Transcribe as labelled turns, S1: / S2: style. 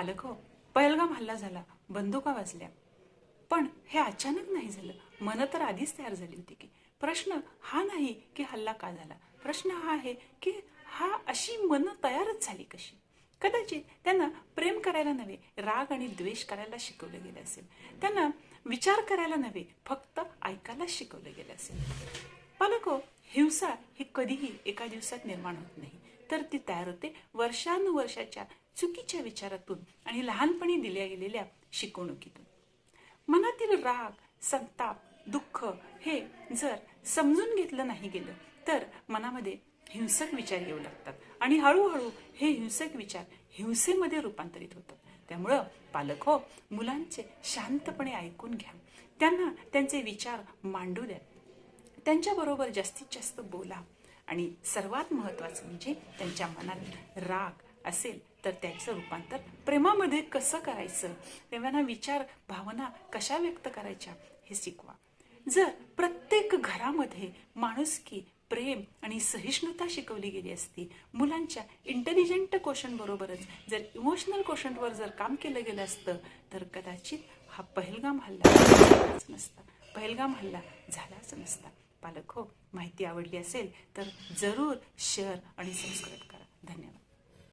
S1: पालक हो. पहलगाम हल्ला झाला बंदुका वाजल्या. पण हे अचानक नाही झालं. मन तर आधीच तयार झाली होती की. प्रश्न हा नाही की हल्ला का झाला. प्रश्न हा आहे की हा अशी मन तयारच झाली कशी? कदाचित त्यांना प्रेम करायला नव्हे राग आणि द्वेष करायला शिकवलं गेलं असेल. त्यांना विचार करायला नव्हे फक्त ऐकायला शिकवलं गेलं असेल. पालको हो, हिंसा ही कधीही एका दिवसात निर्माण होत नाही. तर ती तयार होते वर्षानुवर्षाच्या चुकीच्या विचारातून आणि लहानपणी दिल्या गेलेल्या शिकवणुकीतून. मनातील राग संताप दुःख हे जर समजून घेतलं नाही गेलं तर मनामध्ये हिंसक विचार येऊ लागतात आणि हळूहळू हे हिंसक विचार हिंसेमध्ये रूपांतरित होतात. त्यामुळं पालक हो मुलांचे शांतपणे ऐकून घ्या. त्यांना त्यांचे विचार मांडू द्या. त्यांच्याबरोबर जास्तीत जास्त बोला. आणि सर्वात महत्त्वाचं म्हणजे त्यांच्या मनात राग असेल तर त्याचं रूपांतर प्रेमामध्ये कसं करायचं? तेव्हा विचार भावना कशा व्यक्त करायच्या? हे शिकवा. जर प्रत्येक घरामध्ये माणुसकी प्रेम आणि सहिष्णुता शिकवली गेली असती मुलांच्या इंटेलिजंट क्वेश्चन बरोबरच जर इमोशनल क्वेश्चनवर जर काम केलं गेलं असतं तर कदाचित हा पहिलगाम हल्ला झालाच नसता. पहिलगाम हल्ला झालाच नसता. पालक हो माहिती आवडली असेल तर जरूर शेअर आणि सबस्क्राईब